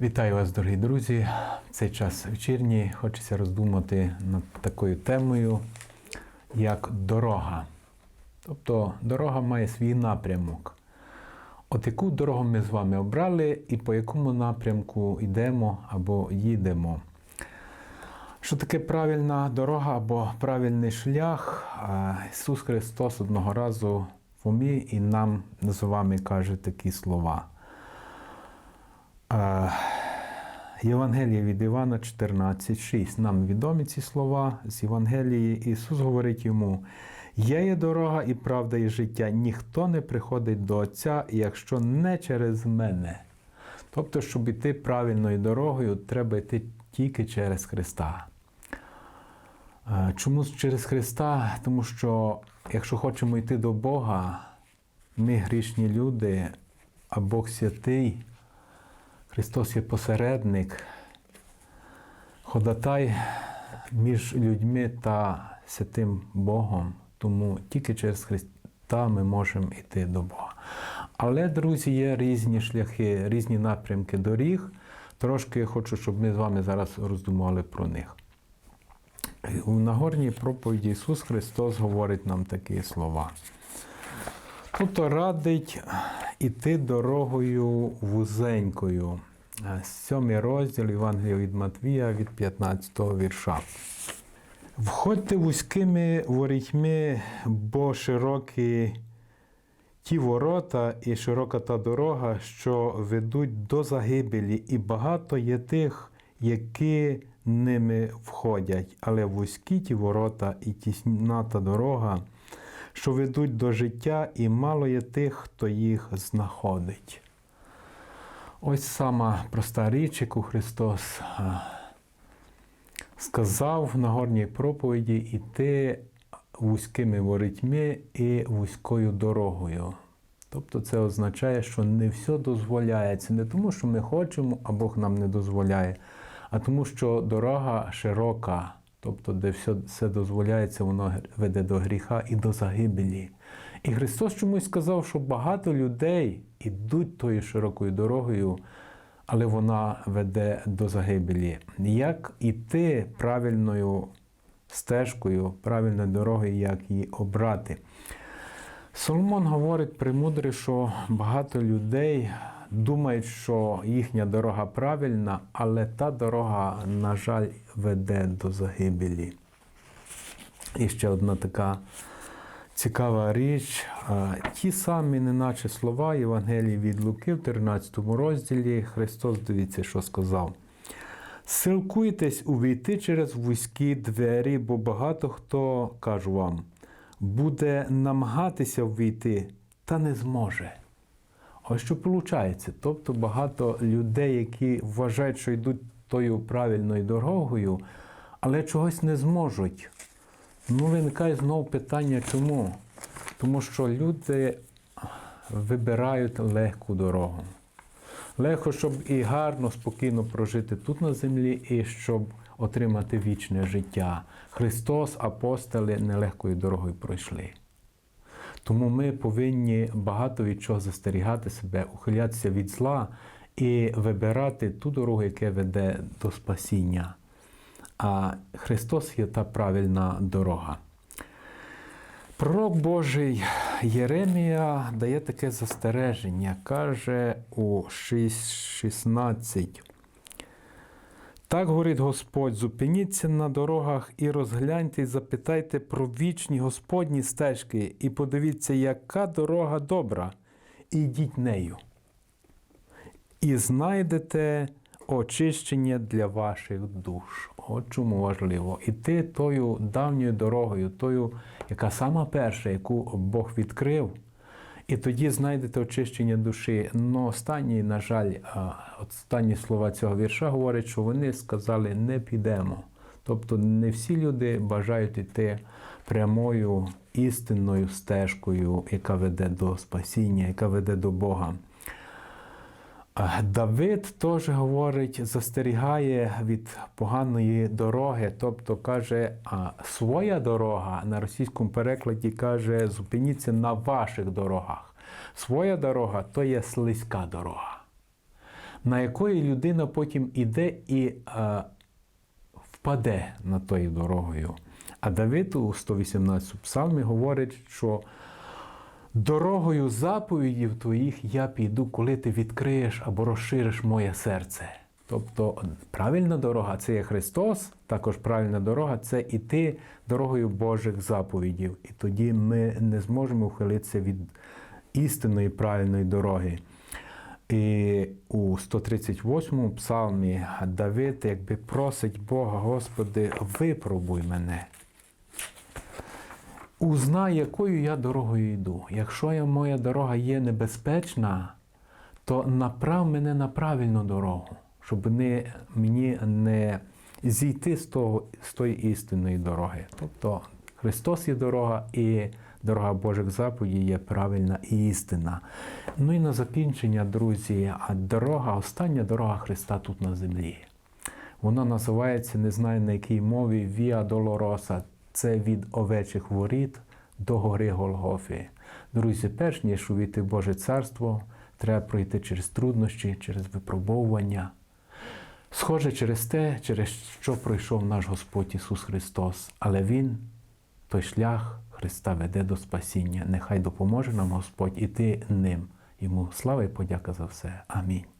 Вітаю вас, дорогі друзі. В цей час вечірній хочеться роздумати над такою темою, як дорога. Тобто дорога має свій напрямок. От яку дорогу ми з вами обрали і по якому напрямку йдемо або їдемо. Що таке правильна дорога або правильний шлях? Ісус Христос одного разу в умі і нам з вами каже такі слова. Євангелія від Івана 14,6. Нам відомі ці слова з Євангелії. Ісус говорить йому: Я є дорога і правда, і життя. Ніхто не приходить до Отця, якщо не через мене. Тобто, щоб йти правильною дорогою, треба йти тільки через Христа. Чому через Христа? Тому що якщо хочемо йти до Бога, ми грішні люди, а Бог святий. Христос є посередник, ходатай між людьми та святим Богом, тому тільки через Христа ми можемо йти до Бога. Але, друзі, є різні шляхи, різні напрямки доріг. Трошки я хочу, щоб ми з вами зараз роздумували про них. У Нагорній проповіді Ісус Христос говорить нам такі слова. Тобто радить іти дорогою вузенькою. Сьомий розділ Євангелія від Матвія від 15 вірша. Входьте вузькими ворітьми, бо широкі ті ворота і широка та дорога, що ведуть до загибелі, і багато є тих, які ними входять, але вузькі ті ворота і тісна та дорога, що ведуть до життя, і мало є тих, хто їх знаходить. Ось сама проста річ, яку Христос сказав в Нагорній проповіді іти вузькими ворітьми і вузькою дорогою. Тобто це означає, що не все дозволяється не тому, що ми хочемо, а Бог нам не дозволяє, а тому, що дорога широка, тобто, де все, все дозволяється, воно веде до гріха і до загибелі. І Христос чомусь сказав, що багато людей ідуть тою широкою дорогою, але вона веде до загибелі. Як іти правильною стежкою, правильною дорогою, як її обрати? Соломон говорить премудрий, що багато людей думають, що їхня дорога правильна, але та дорога, на жаль, веде до загибелі. І ще одна така цікава річ. Ті самі, неначе слова Євангелії від Луки в 13 розділі Христос дивіться, що сказав. Силкуйтесь увійти через вузькі двері, бо багато хто, кажу вам, буде намагатися ввійти, та не зможе. Ось що виходить. Тобто багато людей, які вважають, що йдуть тою правильною дорогою, але чогось не зможуть. Ну, виникає знову питання, чому? Тому що люди вибирають легку дорогу. Легко, щоб і гарно, спокійно прожити тут на землі, і щоб отримати вічне життя. Христос, апостоли нелегкою дорогою пройшли. Тому ми повинні багато від чого застерігати себе, ухилятися від зла і вибирати ту дорогу, яка веде до спасіння. А Христос є та правильна дорога. Пророк Божий Єремія дає таке застереження, каже у 6.16. Так говорить Господь: зупиніться на дорогах і розгляньте, і запитайте про вічні Господні стежки, і подивіться, яка дорога добра, і йдіть нею. І знайдете очищення для ваших душ. От чому важливо. Іти тою давньою дорогою, тою, яка сама перша, яку Бог відкрив, і тоді знайдете очищення душі. Ну, останні, на жаль, останні слова цього вірша говорять, що вони сказали не підемо. Тобто не всі люди бажають йти прямою істинною стежкою, яка веде до спасіння, яка веде до Бога. Давид теж говорить, застерігає від поганої дороги, тобто каже, своя дорога на російському перекладі каже, зупиніться на ваших дорогах. Своя дорога то є слизька дорога. на якої людина потім іде і а, впаде над тою дорогою. А Давид у 118 псалмі говорить, що дорогою заповідів твоїх я піду, коли ти відкриєш або розшириш моє серце. Тобто правильна дорога це є Христос, також правильна дорога це іти дорогою Божих заповідів. І тоді ми не зможемо ухилитися від істинної правильної дороги. І у 138-му псалмі Давид якби просить Бога, Господи, випробуй мене. Узнай, якою я дорогою йду. Якщо я, моя дорога є небезпечна, то направ мене на правильну дорогу, щоб не, мені не зійти з, того, з тої істинної дороги. Тобто Христос є дорога, і дорога Божих заповідей є правильна і істина. Ну і на закінчення, друзі, а дорога, остання дорога Христа тут на землі. Вона називається, не знаю на якій мові, Віа Долороса. Це від овечих воріт до гори Голгофи. Друзі, перш ніж увійти в Боже Царство, треба пройти через труднощі, через випробовування. Схоже через те, через що пройшов наш Господь Ісус Христос, але Він, той шлях Христа веде до спасіння. Нехай допоможе нам Господь іти ним. Йому слава і подяка за все. Амінь.